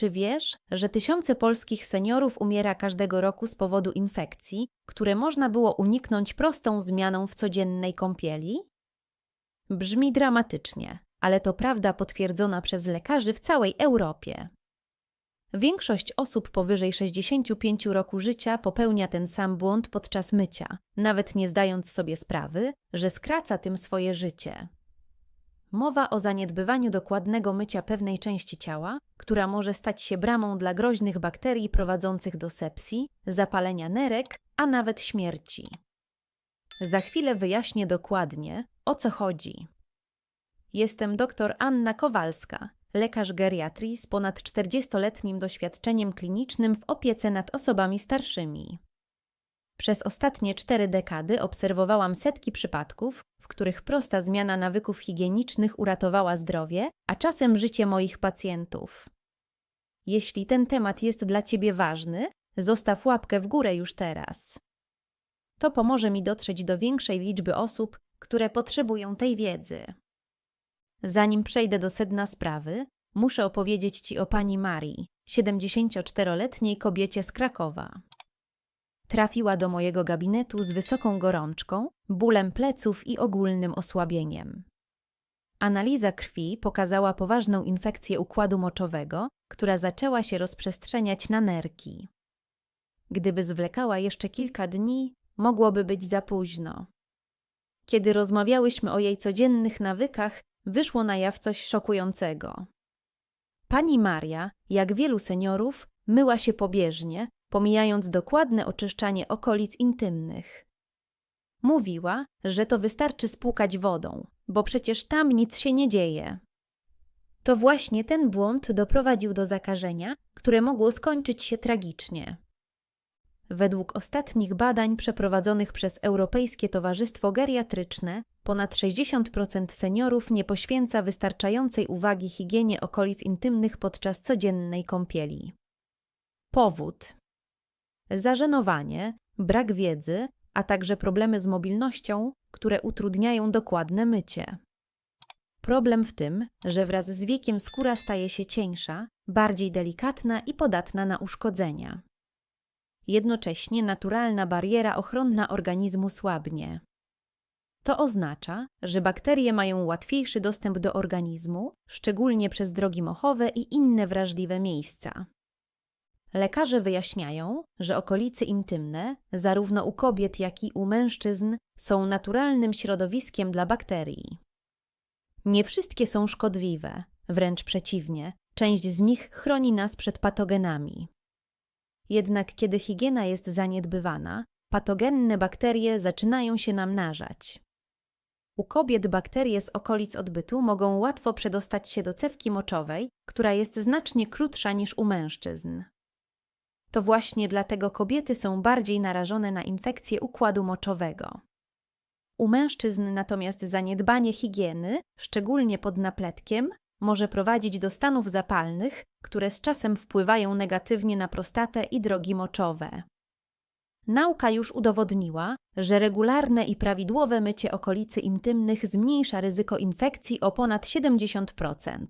Czy wiesz, że tysiące polskich seniorów umiera każdego roku z powodu infekcji, które można było uniknąć prostą zmianą w codziennej kąpieli? Brzmi dramatycznie, ale to prawda potwierdzona przez lekarzy w całej Europie. Większość osób powyżej 65 roku życia popełnia ten sam błąd podczas mycia, nawet nie zdając sobie sprawy, że skraca tym swoje życie. Mowa o zaniedbywaniu dokładnego mycia pewnej części ciała, która może stać się bramą dla groźnych bakterii prowadzących do sepsji, zapalenia nerek, a nawet śmierci. Za chwilę wyjaśnię dokładnie, o co chodzi. Jestem dr Anna Kowalska, lekarz geriatrii z ponad 40-letnim doświadczeniem klinicznym w opiece nad osobami starszymi. Przez ostatnie cztery dekady obserwowałam setki przypadków, których prosta zmiana nawyków higienicznych uratowała zdrowie, a czasem życie moich pacjentów. Jeśli ten temat jest dla Ciebie ważny, zostaw łapkę w górę już teraz. To pomoże mi dotrzeć do większej liczby osób, które potrzebują tej wiedzy. Zanim przejdę do sedna sprawy, muszę opowiedzieć Ci o pani Marii, 74-letniej kobiecie z Krakowa. Trafiła do mojego gabinetu z wysoką gorączką, bólem pleców i ogólnym osłabieniem. Analiza krwi pokazała poważną infekcję układu moczowego, która zaczęła się rozprzestrzeniać na nerki. Gdyby zwlekała jeszcze kilka dni, mogłoby być za późno. Kiedy rozmawiałyśmy o jej codziennych nawykach, wyszło na jaw coś szokującego. Pani Maria, jak wielu seniorów, myła się pobieżnie, pomijając dokładne oczyszczanie okolic intymnych. Mówiła, że to wystarczy spłukać wodą, bo przecież tam nic się nie dzieje. To właśnie ten błąd doprowadził do zakażenia, które mogło skończyć się tragicznie. Według ostatnich badań przeprowadzonych przez Europejskie Towarzystwo Geriatryczne, ponad 60% seniorów nie poświęca wystarczającej uwagi higienie okolic intymnych podczas codziennej kąpieli. Powód: zażenowanie, brak wiedzy, a także problemy z mobilnością, które utrudniają dokładne mycie. Problem w tym, że wraz z wiekiem skóra staje się cieńsza, bardziej delikatna i podatna na uszkodzenia. Jednocześnie naturalna bariera ochronna organizmu słabnie. To oznacza, że bakterie mają łatwiejszy dostęp do organizmu, szczególnie przez drogi mochowe i inne wrażliwe miejsca. Lekarze wyjaśniają, że okolice intymne, zarówno u kobiet, jak i u mężczyzn, są naturalnym środowiskiem dla bakterii. Nie wszystkie są szkodliwe, wręcz przeciwnie, część z nich chroni nas przed patogenami. Jednak kiedy higiena jest zaniedbywana, patogenne bakterie zaczynają się namnażać. U kobiet bakterie z okolic odbytu mogą łatwo przedostać się do cewki moczowej, która jest znacznie krótsza niż u mężczyzn. To właśnie dlatego kobiety są bardziej narażone na infekcje układu moczowego. U mężczyzn natomiast zaniedbanie higieny, szczególnie pod napletkiem, może prowadzić do stanów zapalnych, które z czasem wpływają negatywnie na prostatę i drogi moczowe. Nauka już udowodniła, że regularne i prawidłowe mycie okolicy intymnych zmniejsza ryzyko infekcji o ponad 70%.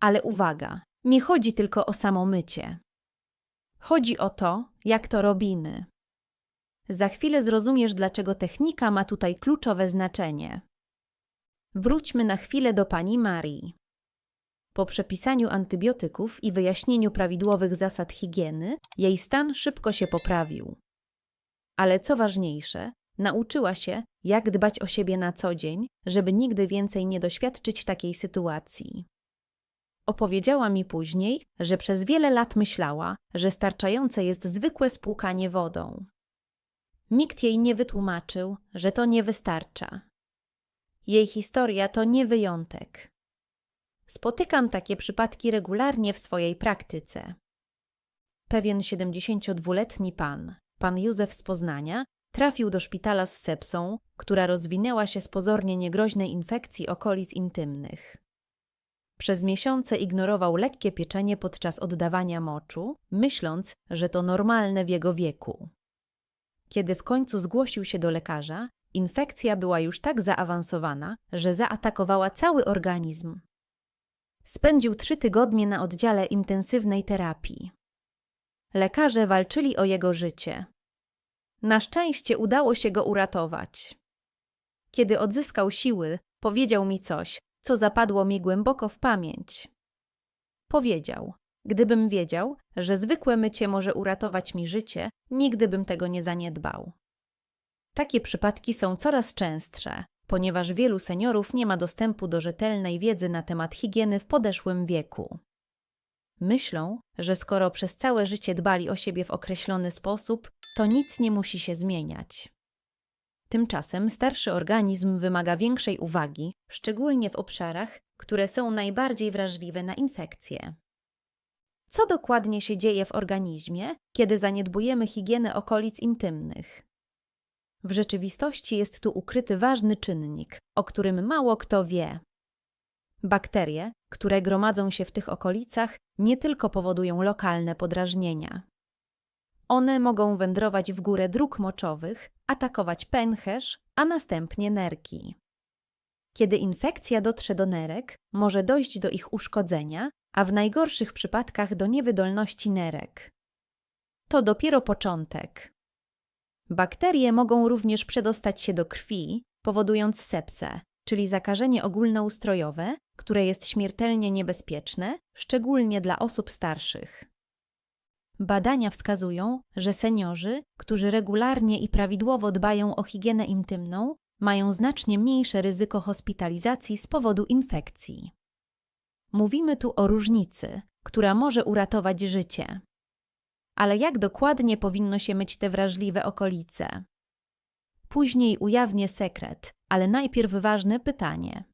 Ale uwaga, nie chodzi tylko o samo mycie. Chodzi o to, jak to robimy. Za chwilę zrozumiesz, dlaczego technika ma tutaj kluczowe znaczenie. Wróćmy na chwilę do pani Marii. Po przepisaniu antybiotyków i wyjaśnieniu prawidłowych zasad higieny, jej stan szybko się poprawił. Ale co ważniejsze, nauczyła się, jak dbać o siebie na co dzień, żeby nigdy więcej nie doświadczyć takiej sytuacji. Opowiedziała mi później, że przez wiele lat myślała, że starczające jest zwykłe spłukanie wodą. Nikt jej nie wytłumaczył, że to nie wystarcza. Jej historia to nie wyjątek. Spotykam takie przypadki regularnie w swojej praktyce. Pewien 72-letni pan, pan Józef z Poznania, trafił do szpitala z sepsą, która rozwinęła się z pozornie niegroźnej infekcji okolic intymnych. Przez miesiące ignorował lekkie pieczenie podczas oddawania moczu, myśląc, że to normalne w jego wieku. Kiedy w końcu zgłosił się do lekarza, infekcja była już tak zaawansowana, że zaatakowała cały organizm. spędził trzy tygodnie na oddziale intensywnej terapii. Lekarze walczyli o jego życie. Na szczęście udało się go uratować. Kiedy odzyskał siły, powiedział mi coś, co zapadło mi głęboko w pamięć. Powiedział: Gdybym wiedział, że zwykłe mycie może uratować mi życie, nigdy bym tego nie zaniedbał. Takie przypadki są coraz częstsze, ponieważ wielu seniorów nie ma dostępu do rzetelnej wiedzy na temat higieny w podeszłym wieku. Myślą, że skoro przez całe życie dbali o siebie w określony sposób, to nic nie musi się zmieniać. Tymczasem starszy organizm wymaga większej uwagi, szczególnie w obszarach, które są najbardziej wrażliwe na infekcje. Co dokładnie się dzieje w organizmie, kiedy zaniedbujemy higienę okolic intymnych? W rzeczywistości jest tu ukryty ważny czynnik, o którym mało kto wie. Bakterie, które gromadzą się w tych okolicach, nie tylko powodują lokalne podrażnienia. One mogą wędrować w górę dróg moczowych, atakować pęcherz, a następnie nerki. Kiedy infekcja dotrze do nerek, może dojść do ich uszkodzenia, a w najgorszych przypadkach do niewydolności nerek. To dopiero początek. Bakterie mogą również przedostać się do krwi, powodując sepsę, czyli zakażenie ogólnoustrojowe, które jest śmiertelnie niebezpieczne, szczególnie dla osób starszych. Badania wskazują, że seniorzy, którzy regularnie i prawidłowo dbają o higienę intymną, mają znacznie mniejsze ryzyko hospitalizacji z powodu infekcji. Mówimy tu o różnicy, która może uratować życie. Ale jak dokładnie powinno się myć te wrażliwe okolice? Później ujawnię sekret, ale najpierw ważne pytanie.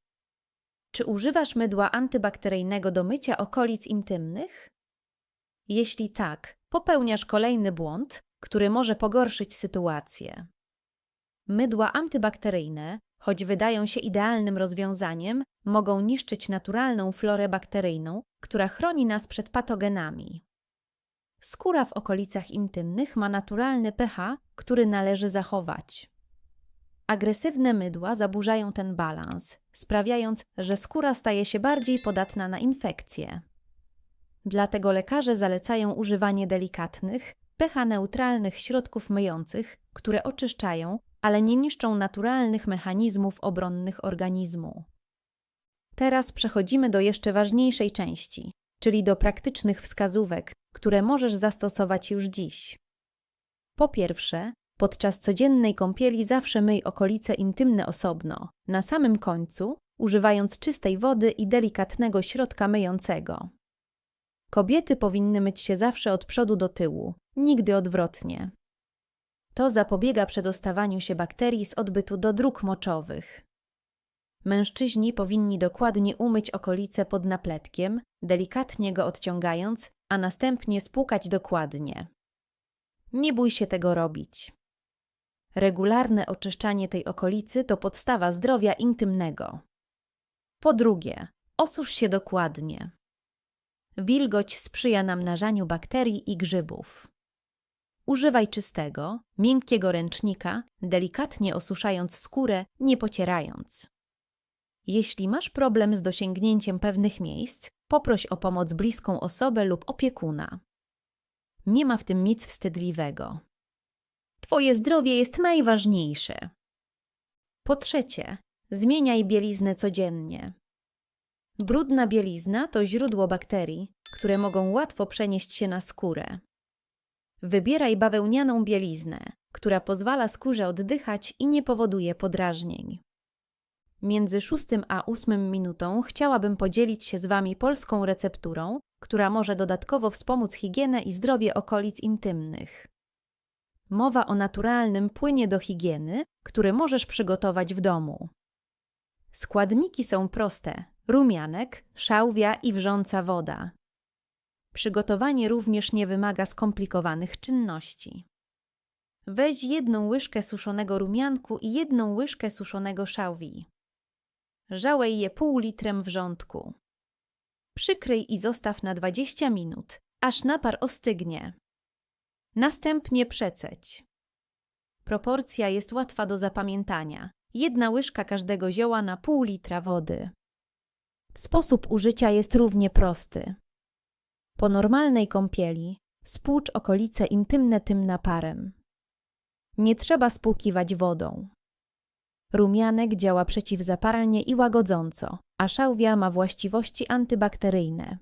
Czy używasz mydła antybakteryjnego do mycia okolic intymnych? Jeśli tak, popełniasz kolejny błąd, który może pogorszyć sytuację. Mydła antybakteryjne, choć wydają się idealnym rozwiązaniem, mogą niszczyć naturalną florę bakteryjną, która chroni nas przed patogenami. Skóra w okolicach intymnych ma naturalny pH, który należy zachować. Agresywne mydła zaburzają ten balans, sprawiając, że skóra staje się bardziej podatna na infekcje. Dlatego lekarze zalecają używanie delikatnych, pH-neutralnych środków myjących, które oczyszczają, ale nie niszczą naturalnych mechanizmów obronnych organizmu. Teraz przechodzimy do jeszcze ważniejszej części, czyli do praktycznych wskazówek, które możesz zastosować już dziś. Po pierwsze, podczas codziennej kąpieli zawsze myj okolice intymne osobno, na samym końcu, używając czystej wody i delikatnego środka myjącego. Kobiety powinny myć się zawsze od przodu do tyłu, nigdy odwrotnie. To zapobiega przedostawaniu się bakterii z odbytu do dróg moczowych. Mężczyźni powinni dokładnie umyć okolice pod napletkiem, delikatnie go odciągając, a następnie spłukać dokładnie. Nie bój się tego robić. Regularne oczyszczanie tej okolicy to podstawa zdrowia intymnego. Po drugie, osusz się dokładnie. Wilgoć sprzyja namnażaniu bakterii i grzybów. Używaj czystego, miękkiego ręcznika, delikatnie osuszając skórę, nie pocierając. Jeśli masz problem z dosięgnięciem pewnych miejsc, poproś o pomoc bliską osobę lub opiekuna. Nie ma w tym nic wstydliwego. Twoje zdrowie jest najważniejsze. Po trzecie, zmieniaj bieliznę codziennie. Brudna bielizna to źródło bakterii, które mogą łatwo przenieść się na skórę. Wybieraj bawełnianą bieliznę, która pozwala skórze oddychać i nie powoduje podrażnień. Między szóstym a ósmym minutą chciałabym podzielić się z Wami polską recepturą, która może dodatkowo wspomóc higienę i zdrowie okolic intymnych. Mowa o naturalnym płynie do higieny, który możesz przygotować w domu. Składniki są proste: rumianek, szałwia i wrząca woda. Przygotowanie również nie wymaga skomplikowanych czynności. Weź jedną łyżkę suszonego rumianku i jedną łyżkę suszonego szałwi. Żałej je pół litrem wrzątku. Przykryj i zostaw na 20 minut, aż napar ostygnie. Następnie przeceć. Proporcja jest łatwa do zapamiętania. Jedna łyżka każdego zioła na pół litra wody. Sposób użycia jest równie prosty. Po normalnej kąpieli spłucz okolice intymne tym naparem. Nie trzeba spłukiwać wodą. Rumianek działa przeciwzapalnie i łagodząco, a szałwia ma właściwości antybakteryjne.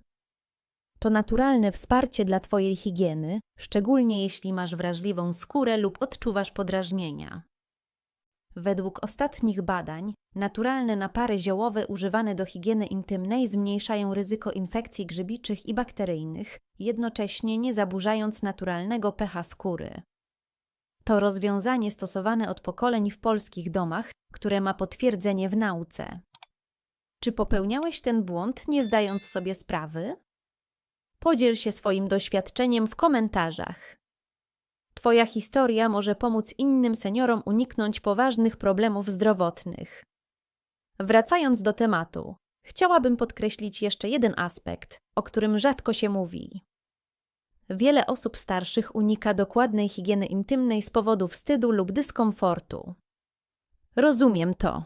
To naturalne wsparcie dla Twojej higieny, szczególnie jeśli masz wrażliwą skórę lub odczuwasz podrażnienia. Według ostatnich badań, naturalne napary ziołowe używane do higieny intymnej zmniejszają ryzyko infekcji grzybiczych i bakteryjnych, jednocześnie nie zaburzając naturalnego pH skóry. To rozwiązanie stosowane od pokoleń w polskich domach, które ma potwierdzenie w nauce. Czy popełniałeś ten błąd, nie zdając sobie sprawy? Podziel się swoim doświadczeniem w komentarzach. Twoja historia może pomóc innym seniorom uniknąć poważnych problemów zdrowotnych. Wracając do tematu, chciałabym podkreślić jeszcze jeden aspekt, o którym rzadko się mówi. Wiele osób starszych unika dokładnej higieny intymnej z powodu wstydu lub dyskomfortu. Rozumiem to.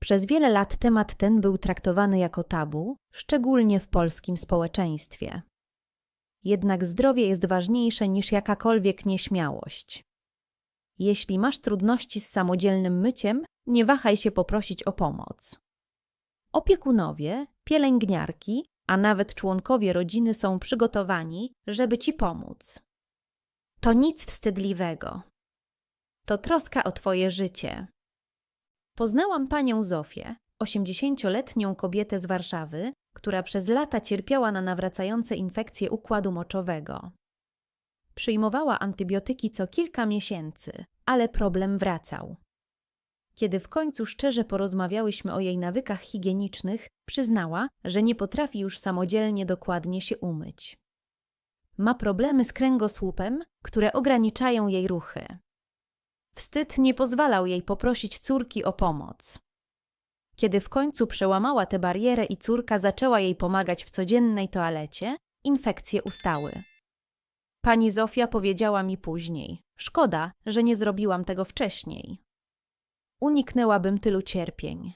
Przez wiele lat temat ten był traktowany jako tabu, szczególnie w polskim społeczeństwie. Jednak zdrowie jest ważniejsze niż jakakolwiek nieśmiałość. Jeśli masz trudności z samodzielnym myciem, nie wahaj się poprosić o pomoc. Opiekunowie, pielęgniarki, a nawet członkowie rodziny są przygotowani, żeby ci pomóc. To nic wstydliwego. To troska o Twoje życie. Poznałam panią Zofię, osiemdziesięcioletnią kobietę z Warszawy, która przez lata cierpiała na nawracające infekcje układu moczowego. Przyjmowała antybiotyki co kilka miesięcy, ale problem wracał. Kiedy w końcu szczerze porozmawiałyśmy o jej nawykach higienicznych, przyznała, że nie potrafi już samodzielnie dokładnie się umyć. Ma problemy z kręgosłupem, które ograniczają jej ruchy. Wstyd nie pozwalał jej poprosić córki o pomoc. Kiedy w końcu przełamała tę barierę i córka zaczęła jej pomagać w codziennej toalecie, infekcje ustały. Pani Zofia powiedziała mi później: Szkoda, że nie zrobiłam tego wcześniej. Uniknęłabym tylu cierpień.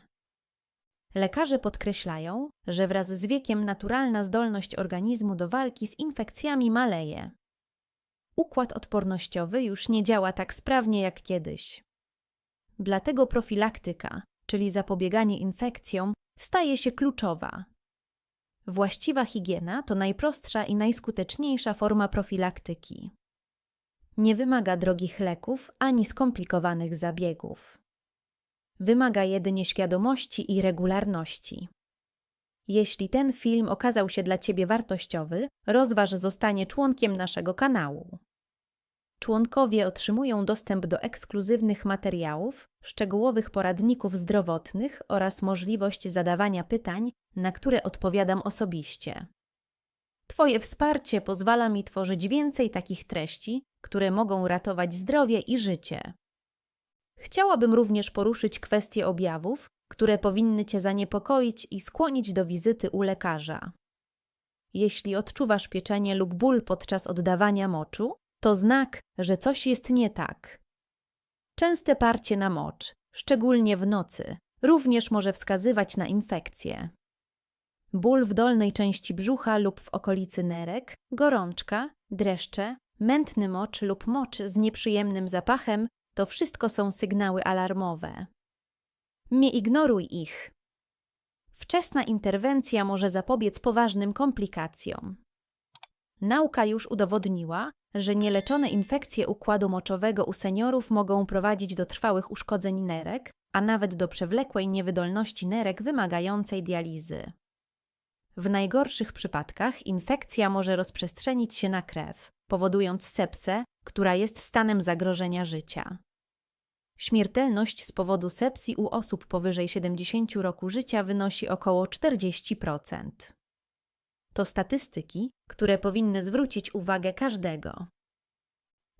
Lekarze podkreślają, że wraz z wiekiem naturalna zdolność organizmu do walki z infekcjami maleje. Układ odpornościowy już nie działa tak sprawnie jak kiedyś. Dlatego profilaktyka, czyli zapobieganie infekcjom, staje się kluczowa. Właściwa higiena to najprostsza i najskuteczniejsza forma profilaktyki. Nie wymaga drogich leków ani skomplikowanych zabiegów. Wymaga jedynie świadomości i regularności. Jeśli ten film okazał się dla Ciebie wartościowy, rozważ zostanie członkiem naszego kanału. Członkowie otrzymują dostęp do ekskluzywnych materiałów, szczegółowych poradników zdrowotnych oraz możliwość zadawania pytań, na które odpowiadam osobiście. Twoje wsparcie pozwala mi tworzyć więcej takich treści, które mogą ratować zdrowie i życie. Chciałabym również poruszyć kwestie objawów, które powinny Cię zaniepokoić i skłonić do wizyty u lekarza. Jeśli odczuwasz pieczenie lub ból podczas oddawania moczu, to znak, że coś jest nie tak. Częste parcie na mocz, szczególnie w nocy, również może wskazywać na infekcję. Ból w dolnej części brzucha lub w okolicy nerek, gorączka, dreszcze, mętny mocz lub mocz z nieprzyjemnym zapachem to wszystko są sygnały alarmowe. Nie ignoruj ich. Wczesna interwencja może zapobiec poważnym komplikacjom. Nauka już udowodniła, że nieleczone infekcje układu moczowego u seniorów mogą prowadzić do trwałych uszkodzeń nerek, a nawet do przewlekłej niewydolności nerek wymagającej dializy. W najgorszych przypadkach infekcja może rozprzestrzenić się na krew, powodując sepsę, która jest stanem zagrożenia życia. Śmiertelność z powodu sepsji u osób powyżej 70 roku życia wynosi około 40%. To statystyki, które powinny zwrócić uwagę każdego.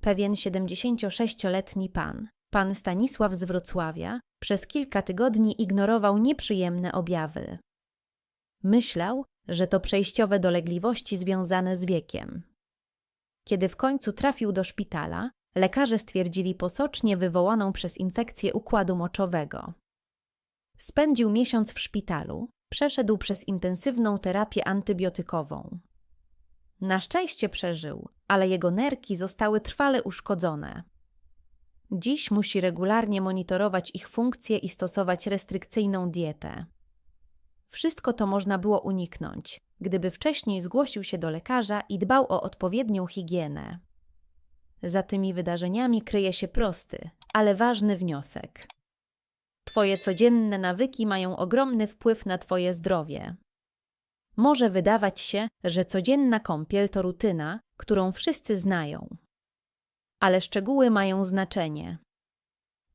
Pewien 76-letni pan, pan Stanisław z Wrocławia, przez kilka tygodni ignorował nieprzyjemne objawy. Myślał, że to przejściowe dolegliwości związane z wiekiem. Kiedy w końcu trafił do szpitala, lekarze stwierdzili posocznie wywołaną przez infekcję układu moczowego. Spędził miesiąc w szpitalu, przeszedł przez intensywną terapię antybiotykową. Na szczęście przeżył, ale jego nerki zostały trwale uszkodzone. Dziś musi regularnie monitorować ich funkcje i stosować restrykcyjną dietę. Wszystko to można było uniknąć, gdyby wcześniej zgłosił się do lekarza i dbał o odpowiednią higienę. Za tymi wydarzeniami kryje się prosty, ale ważny wniosek. Twoje codzienne nawyki mają ogromny wpływ na Twoje zdrowie. Może wydawać się, że codzienna kąpiel to rutyna, którą wszyscy znają. Ale szczegóły mają znaczenie.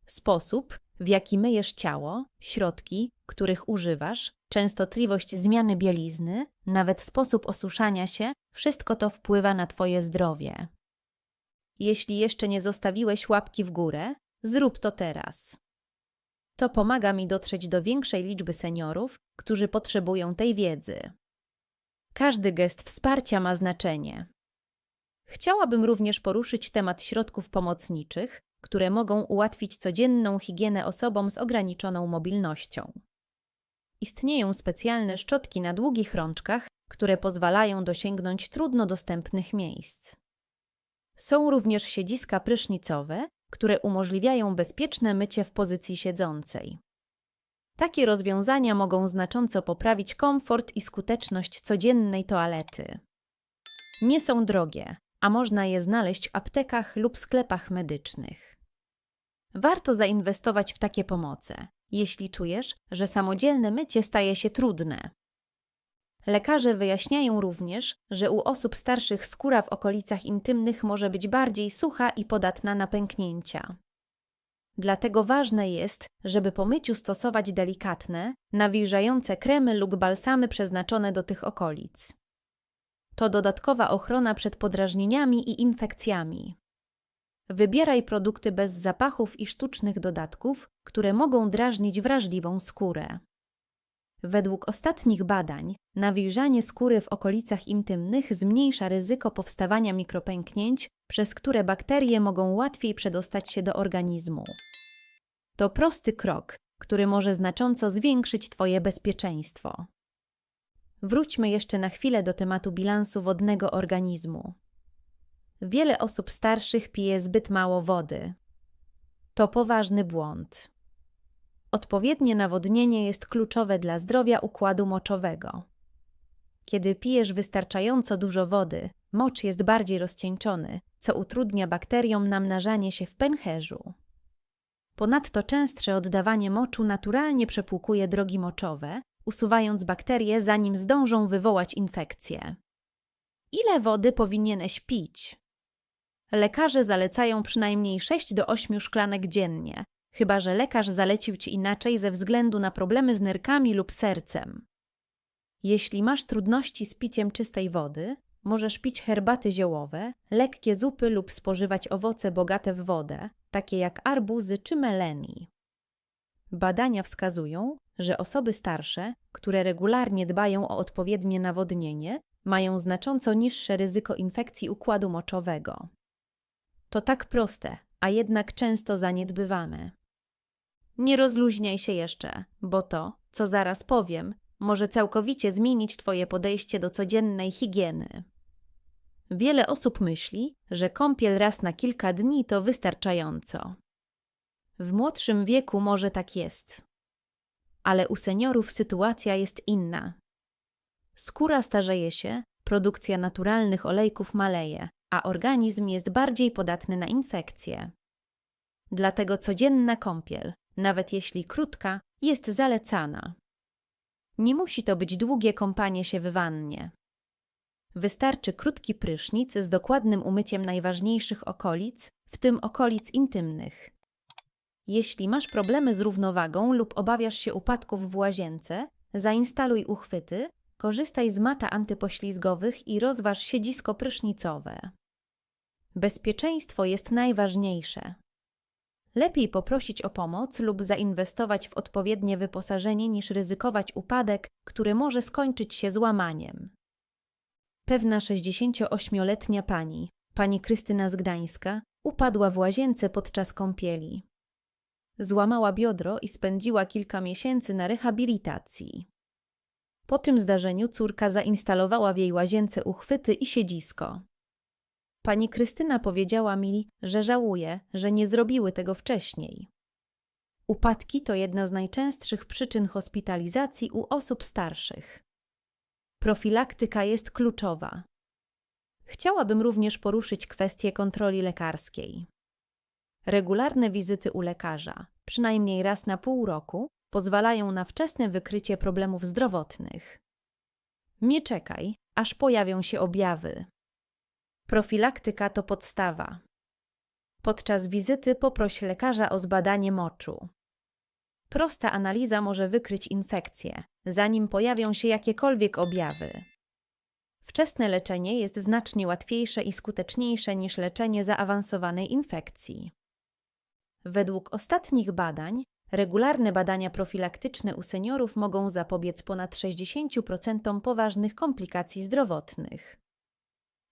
Sposób, w jaki myjesz ciało, środki, których używasz, częstotliwość zmiany bielizny, nawet sposób osuszania się, wszystko to wpływa na Twoje zdrowie. Jeśli jeszcze nie zostawiłeś łapki w górę, zrób to teraz. To pomaga mi dotrzeć do większej liczby seniorów, którzy potrzebują tej wiedzy. Każdy gest wsparcia ma znaczenie. Chciałabym również poruszyć temat środków pomocniczych, które mogą ułatwić codzienną higienę osobom z ograniczoną mobilnością. Istnieją specjalne szczotki na długich rączkach, które pozwalają dosięgnąć trudno dostępnych miejsc. Są również siedziska prysznicowe, które umożliwiają bezpieczne mycie w pozycji siedzącej. Takie rozwiązania mogą znacząco poprawić komfort i skuteczność codziennej toalety. Nie są drogie, a można je znaleźć w aptekach lub sklepach medycznych. Warto zainwestować w takie pomoce, jeśli czujesz, że samodzielne mycie staje się trudne. Lekarze wyjaśniają również, że u osób starszych skóra w okolicach intymnych może być bardziej sucha i podatna na pęknięcia. Dlatego ważne jest, żeby po myciu stosować delikatne, nawilżające kremy lub balsamy przeznaczone do tych okolic. To dodatkowa ochrona przed podrażnieniami i infekcjami. Wybieraj produkty bez zapachów i sztucznych dodatków, które mogą drażnić wrażliwą skórę. Według ostatnich badań, nawilżanie skóry w okolicach intymnych zmniejsza ryzyko powstawania mikropęknięć, przez które bakterie mogą łatwiej przedostać się do organizmu. To prosty krok, który może znacząco zwiększyć Twoje bezpieczeństwo. Wróćmy jeszcze na chwilę do tematu bilansu wodnego organizmu. Wiele osób starszych pije zbyt mało wody. To poważny błąd. Odpowiednie nawodnienie jest kluczowe dla zdrowia układu moczowego. Kiedy pijesz wystarczająco dużo wody, mocz jest bardziej rozcieńczony, co utrudnia bakteriom namnażanie się w pęcherzu. Ponadto częstsze oddawanie moczu naturalnie przepłukuje drogi moczowe, usuwając bakterie, zanim zdążą wywołać infekcję. Ile wody powinieneś pić? Lekarze zalecają przynajmniej 6 do 8 szklanek dziennie, chyba że lekarz zalecił ci inaczej ze względu na problemy z nerkami lub sercem. Jeśli masz trudności z piciem czystej wody, możesz pić herbaty ziołowe, lekkie zupy lub spożywać owoce bogate w wodę, takie jak arbuzy czy meleni. Badania wskazują, że osoby starsze, które regularnie dbają o odpowiednie nawodnienie, mają znacząco niższe ryzyko infekcji układu moczowego. To tak proste, a jednak często zaniedbywamy. Nie rozluźniaj się jeszcze, bo to, co zaraz powiem, może całkowicie zmienić Twoje podejście do codziennej higieny. Wiele osób myśli, że kąpiel raz na kilka dni to wystarczająco. W młodszym wieku może tak jest. Ale u seniorów sytuacja jest inna. Skóra starzeje się, produkcja naturalnych olejków maleje, a organizm jest bardziej podatny na infekcje. Dlatego codzienna kąpiel, nawet jeśli krótka, jest zalecana. Nie musi to być długie kąpanie się w wannie. Wystarczy krótki prysznic z dokładnym umyciem najważniejszych okolic, w tym okolic intymnych. Jeśli masz problemy z równowagą lub obawiasz się upadków w łazience, zainstaluj uchwyty, korzystaj z mata antypoślizgowych i rozważ siedzisko prysznicowe. Bezpieczeństwo jest najważniejsze. Lepiej poprosić o pomoc lub zainwestować w odpowiednie wyposażenie niż ryzykować upadek, który może skończyć się złamaniem. Pewna 68-letnia pani, pani Krystyna z Gdańska, upadła w łazience podczas kąpieli. Złamała biodro i spędziła kilka miesięcy na rehabilitacji. Po tym zdarzeniu córka zainstalowała w jej łazience uchwyty i siedzisko. Pani Krystyna powiedziała mi, że żałuje, że nie zrobiły tego wcześniej. Upadki to jedna z najczęstszych przyczyn hospitalizacji u osób starszych. Profilaktyka jest kluczowa. Chciałabym również poruszyć kwestię kontroli lekarskiej. Regularne wizyty u lekarza, przynajmniej raz na pół roku, pozwalają na wczesne wykrycie problemów zdrowotnych. Nie czekaj, aż pojawią się objawy. Profilaktyka to podstawa. Podczas wizyty poproś lekarza o zbadanie moczu. Prosta analiza może wykryć infekcję, zanim pojawią się jakiekolwiek objawy. Wczesne leczenie jest znacznie łatwiejsze i skuteczniejsze niż leczenie zaawansowanej infekcji. Według ostatnich badań, regularne badania profilaktyczne u seniorów mogą zapobiec ponad 60% poważnych komplikacji zdrowotnych.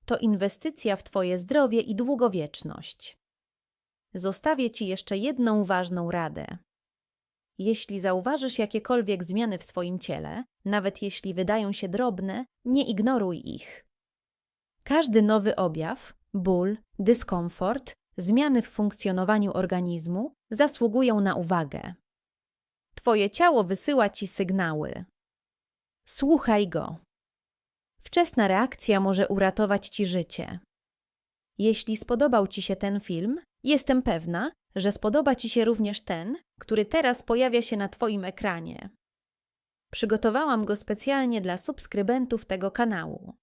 To inwestycja w Twoje zdrowie i długowieczność. Zostawię Ci jeszcze jedną ważną radę. Jeśli zauważysz jakiekolwiek zmiany w swoim ciele, nawet jeśli wydają się drobne, nie ignoruj ich. Każdy nowy objaw, ból, dyskomfort, zmiany w funkcjonowaniu organizmu zasługują na uwagę. Twoje ciało wysyła ci sygnały. Słuchaj go. Wczesna reakcja może uratować ci życie. Jeśli spodobał ci się ten film, jestem pewna, że spodoba ci się również ten, który teraz pojawia się na Twoim ekranie. Przygotowałam go specjalnie dla subskrybentów tego kanału.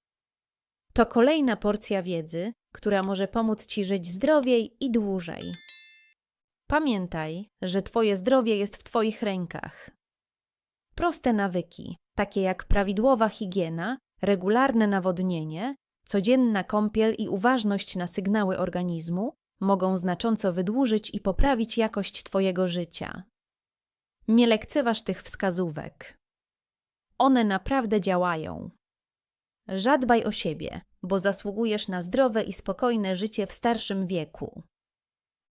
To kolejna porcja wiedzy, która może pomóc Ci żyć zdrowiej i dłużej. Pamiętaj, że Twoje zdrowie jest w Twoich rękach. Proste nawyki, takie jak prawidłowa higiena, regularne nawodnienie, codzienna kąpiel i uważność na sygnały organizmu, mogą znacząco wydłużyć i poprawić jakość Twojego życia. Nie lekceważ tych wskazówek. One naprawdę działają. Żadbaj o siebie, bo zasługujesz na zdrowe i spokojne życie w starszym wieku.